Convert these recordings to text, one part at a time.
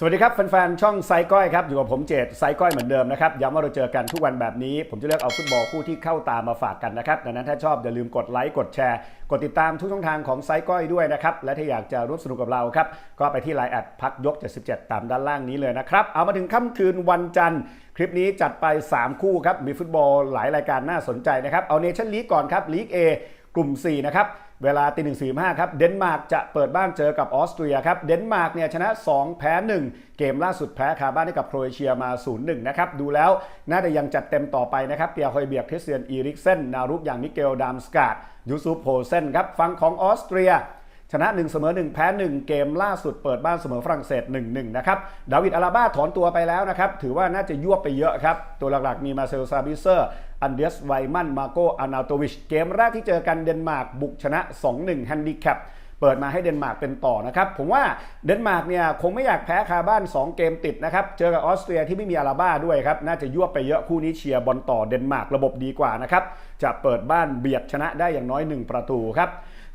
สวัสดีครับแฟนๆ ช่องไซก้อยครับ อยู่กับผมเจตไซก้อยเหมือนเดิมนะครับย้ำว่าเราเจอกันทุกวันแบบนี้ ผมจะเลือกเอาฟุตบอลคู่ที่เข้าตามมาฝากกันนะครับ ดังนั้นถ้าชอบอย่าลืมกดไลค์กดแชร์ กดติดตามทุกช่องทางของไซก้อยด้วยนะครับ และถ้าอยากจะร่วมสนุกกับเราครับ ก็ไปที่ไลน์แอดพักยก 77 ตามด้านล่างนี้เลยนะครับ เอามาถึงค่ำคืนวันจันทร์คลิปนี้จัดไป 3 คู่ครับมีฟุตบอลหลายรายการน่าสนใจนะครับเอาเนชั่นลีกก่อนครับลีก A กลุ่ม 4 นะครับ เวลาตีหนึ่งสี่ห้าครับเดนมาร์กจะเปิดบ้านเจอกับออสเตรียครับเดนมาร์กเนี่ยชนะ 2 แพ้ 1 เกมล่าสุดแพ้คาบ้านให้กับโครเอเชียมา 0-1 นะครับ ดูแล้วน่าจะยังจัดเต็มต่อไปนะครับเปียร์ฮอยเบียร์คริสเซียนอีริกเซนนารุกอย่างมิเกลดามสกาดยูซูฟโพเซนครับฝั่งของออสเตรีย ชนะ 1 เสมอ 1 แพ้ 1 เกมล่าสุดเปิดบ้านเสมอฝรั่งเศส 1-1 นะครับดาวิดอาราบ้าถอนตัวไปแล้วนะครับ ถือว่าน่าจะยั่วไปเยอะครับ ตัวหลักๆมีมาเซลซาบิเซอร์ อันเดสไวมันมาโกอานาโตวิช เกมแรกที่เจอกันเดนมาร์กบุกชนะ 2-1 แฮนดิแคปเปิดมาให้เดนมาร์กเป็นต่อนะครับ ผมว่าเดนมาร์กเนี่ยคงไม่อยากแพ้คาบ้าน 2 เกมติดนะครับ เจอกับออสเตรียที่ไม่มีอาราบ้าด้วยครับ น่าจะยั่วไปเยอะคู่นี้เชียร์บอลต่อเดนมาร์กระบบดีกว่านะครับ จะเปิดบ้านเบียดชนะได้อย่างน้อย 1 ประตูครับ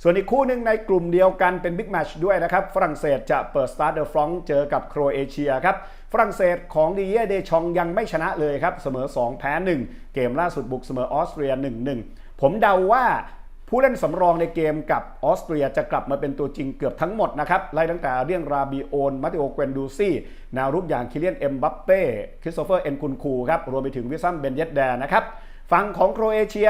ส่วนอีกคู่หนึ่งในกลุ่มเดียวกันเป็นบิ๊กแมชด้วยนะครับ ฝรั่งเศสจะเปิดสตาร์เดอร์ฟรองเจอกับโครเอเชียครับ ฝรั่งเศสของดีเยเดชองยังไม่ชนะเลยครับ เสมอ 2 แพ้ 1 เกมล่าสุดบุกเสมอออสเตรีย 1-1 ผมเดาว่าผู้เล่นสำรองในเกมกับออสเตรียจะกลับมาเป็นตัวจริงเกือบทั้งหมดนะครับไล่ตั้งแต่เรียงราบีโอนมาติโอเกวนดูซี่แนวรุกอย่างคิเลียนเอ็มบัปเป้คริสโตเฟอร์เอ็นคุนคูครับรวมไปถึงวิซัมเบนเยตแดนะครับฝั่งของโครเอเชีย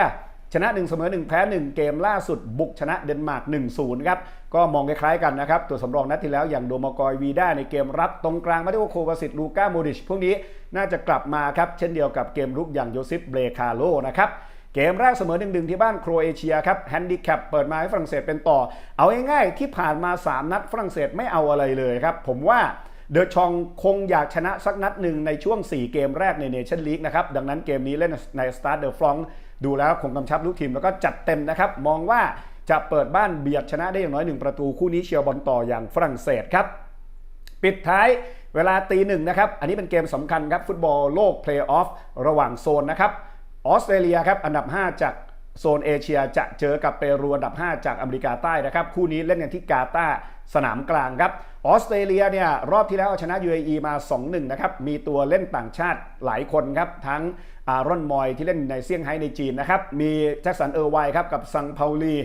ชนะ 1 เสมอ 1 แพ้ 1 เกมล่าสุดบุกชนะเดนมาร์ก 1-0 ครับ ก็มองคล้ายๆกันนะครับ ตัวสำรองนัดที่แล้วอย่างโดมากอยวีด้าในเกมรับตรงกลางมาติโอโควาสิตลูก้าโมดิช พวกนี้น่าจะกลับมาครับ เช่นเดียวกับเกมรุกอย่างโยซิฟเบรคาโลนะครับเกมแรกเสมอ1-1ที่บ้านโครเอเชียครับแฮนดิแคปเปิดมาให้ฝรั่งเศสเป็นต่อ เอาง่ายๆที่ผ่านมา 3 นัดฝรั่งเศสไม่เอาอะไรเลยครับผมว่า เดอชองคงอยากชนะสักนัดหนึ่งในช่วง 4 เกมแรกในเนชั่นลีกนะครับดังนั้นเกมนี้เล่นในสตาร์เดอร์ฟรองดูแล้วคงกำชับลูกทีมแล้วก็จัดเต็มนะครับ มองว่าจะเปิดบ้านเบียดชนะได้อย่างน้อย1ประตูคู่นี้เชียร์บอลต่ออย่างฝรั่งเศสครับ ปิดท้ายเวลาตีหนึ่งนะครับ อันนี้เป็นเกมสำคัญครับ ฟุตบอลโลกเพลย์ออฟระหว่างโซนนะครับออสเตรเลียครับ อันดับ 5 จากโซนเอเชียจะเจอกับเปรูอันดับ 5 จากอเมริกาใต้นะครับ คู่นี้เล่นกันที่กาตาร์ สนามกลางครับออสเตรเลียเนี่ยรอบที่แล้วเอาชนะ UAE มา 2-1 นะครับ มีตัวเล่นต่างชาติหลายคนครับ ทั้งอารอนมอยที่เล่นในเซี่ยงไฮ้ในจีนนะครับ มีแจ็คสันเออร์ไวครับกับซังเปาลี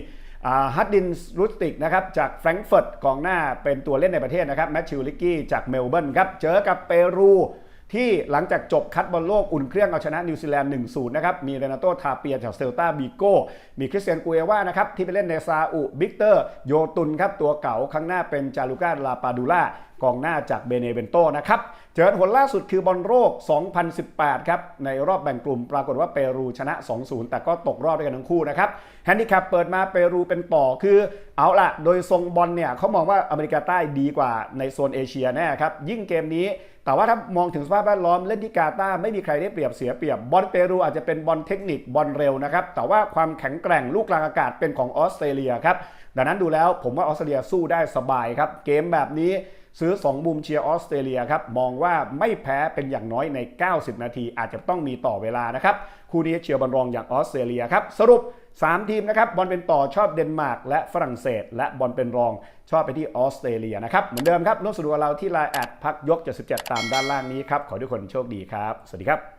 ฮัดดินรูสติกนะครับจากแฟรงก์เฟิร์ตกองหน้าเป็นตัวเล่นในประเทศนะครับแมทชิวลิกกี้จากเมลเบิร์นครับเจอกับเปรู ที่หลังจากจบคัดบอลโลกอุ่นเครื่องเอาชนะนิวซีแลนด์1-0 นะครับ มีเรนาโตทาเปียจากเซลตาบีโก้ มีคริสเตียนกูเอว่านะครับ ที่ไปเล่นในซาอุ บิกเตอร์ โยตุนครับ ตัวเก่าข้างหน้าเป็นจารุก้าลาปาดูล่า กองหน้าจากเบเนเวนโตนะครับเจอผลล่าสุดคือบอลโลก 2018 ครับในรอบแบ่งกลุ่มปรากฏว่าเปรูชนะ 2-0 แต่ก็ตกรอบด้วยกันทั้งคู่นะครับแฮนดิแคปเปิดมาเปรูเป็นต่อคือเอาละโดยทรงบอลเนี่ยเขามองว่าอเมริกาใต้ดีกว่าในโซนเอเชียแน่ครับยิ่งเกมนี้แต่ว่าถ้ามองถึงสภาพแวดล้อมเล่นที่กาตาไม่มีใครได้เปรียบเสียเปรียบบอลเปรูอาจจะเป็นบอลเทคนิคบอลเร็วนะครับแต่ว่าความแข็งแกร่งลูกกลางอากาศเป็นของออสเตรเลียครับดังนั้นดูแล้วผมว่าออสเตรเลียสู้ได้สบายครับเกมแบบนี้ ซื้อ2บุมเชียร์ออสเตรเลียครับมองว่าไม่แพ้เป็นอย่างน้อยใน 90 นาที อาจจะต้องมีต่อเวลานะครับคู่นี้เชียร์บอลรองอย่างออสเตรเลียครับสรุป 3 ทีมนะครับบอลเป็นต่อชอบเดนมาร์กและฝรั่งเศส และบอลเป็นรองชอบไปที่ออสเตรเลียนะครับเหมือนเดิมครับร่วมสนุกกับเราที่ไลน์แอดพักยก77ตามด้านล่างนี้ครับขอทุกคนโชคดีครับ สวัสดีครับ